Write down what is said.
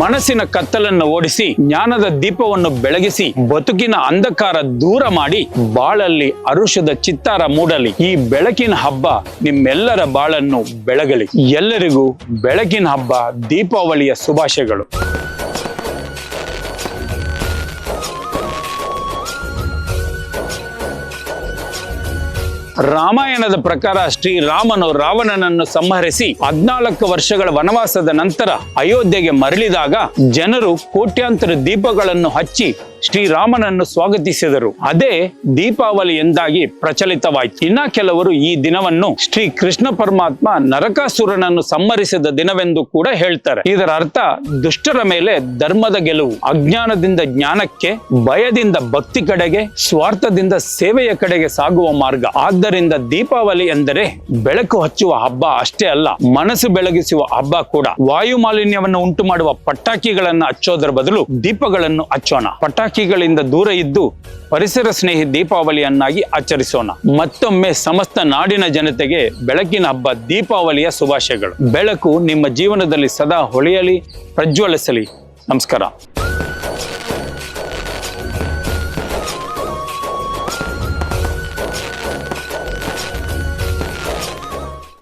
ಮನಸ್ಸಿನ ಕತ್ತಲನ್ನು ಓಡಿಸಿ, ಜ್ಞಾನದ ದೀಪವನ್ನು ಬೆಳಗಿಸಿ, ಬದುಕಿನ ಅಂಧಕಾರ ದೂರ ಮಾಡಿ, ಬಾಳಲ್ಲಿ ಅರುಷದ ಚಿತ್ತಾರ ಮೂಡಲಿ. ಈ ಬೆಳಕಿನ ಹಬ್ಬ ನಿಮ್ಮೆಲ್ಲರ ಬಾಳನ್ನು ಬೆಳಗಲಿ. ಎಲ್ಲರಿಗೂ ಬೆಳಕಿನ ಹಬ್ಬ, ದೀಪಾವಳಿಯ ಶುಭಾಶಯಗಳು. ರಾಮಾಯಣದ ಪ್ರಕಾರ ಶ್ರೀರಾಮನು ರಾವಣನನ್ನು ಸಂಹರಿಸಿ ಹದ್ನಾಲ್ಕು ವರ್ಷಗಳ ವನವಾಸದ ನಂತರ ಅಯೋಧ್ಯೆಗೆ ಮರಳಿದಾಗ ಜನರು ಕೋಟ್ಯಾಂತರ ದೀಪಗಳನ್ನು ಹಚ್ಚಿ ಶ್ರೀರಾಮನನ್ನು ಸ್ವಾಗತಿಸಿದರು. ಅದೇ ದೀಪಾವಳಿ ಎಂದಾಗಿ ಪ್ರಚಲಿತವಾಯಿತು. ಇನ್ನ ಕೆಲವರು ಈ ದಿನವನ್ನು ಶ್ರೀ ಕೃಷ್ಣ ಪರಮಾತ್ಮ ನರಕಾಸುರನನ್ನು ಸಂಹರಿಸಿದ ದಿನವೆಂದು ಕೂಡ ಹೇಳ್ತಾರೆ. ಇದರ ಅರ್ಥ ದುಷ್ಟರ ಮೇಲೆ ಧರ್ಮದ ಗೆಲುವು, ಅಜ್ಞಾನದಿಂದ ಜ್ಞಾನಕ್ಕೆ, ಭಯದಿಂದ ಭಕ್ತಿ ಕಡೆಗೆ, ಸ್ವಾರ್ಥದಿಂದ ಸೇವೆಯ ಕಡೆಗೆ ಸಾಗುವ ಮಾರ್ಗ. ಆದ್ದರಿಂದ ದೀಪಾವಳಿ ಎಂದರೆ ಬೆಳಕು ಹಚ್ಚುವ ಹಬ್ಬ ಅಷ್ಟೇ ಅಲ್ಲ, ಮನಸ್ಸು ಬೆಳಗಿಸುವ ಹಬ್ಬ ಕೂಡ. ವಾಯು ಮಾಲಿನ್ಯವನ್ನು ಉಂಟು ಮಾಡುವ ಪಟಾಕಿಗಳನ್ನು ಹಚ್ಚೋದರ ಬದಲು ದೀಪಗಳನ್ನು ಹಚ್ಚೋಣ. ಪಟಾಕಿಗಳಿಂದ ದೂರ ಇದ್ದು ಪರಿಸರ ಸ್ನೇಹಿ ದೀಪಾವಳಿಯನ್ನಾಗಿ ಆಚರಿಸೋಣ. ಮತ್ತೊಮ್ಮೆ ಸಮಸ್ತ ನಾಡಿನ ಜನತೆಗೆ ಬೆಳಕಿನ ಹಬ್ಬ ದೀಪಾವಳಿಯ ಶುಭಾಶಯಗಳು. ಬೆಳಕು ನಿಮ್ಮ ಜೀವನದಲ್ಲಿ ಸದಾ ಹೊಳೆಯಲಿ, ಪ್ರಜ್ವಲಿಸಲಿ. ನಮಸ್ಕಾರ.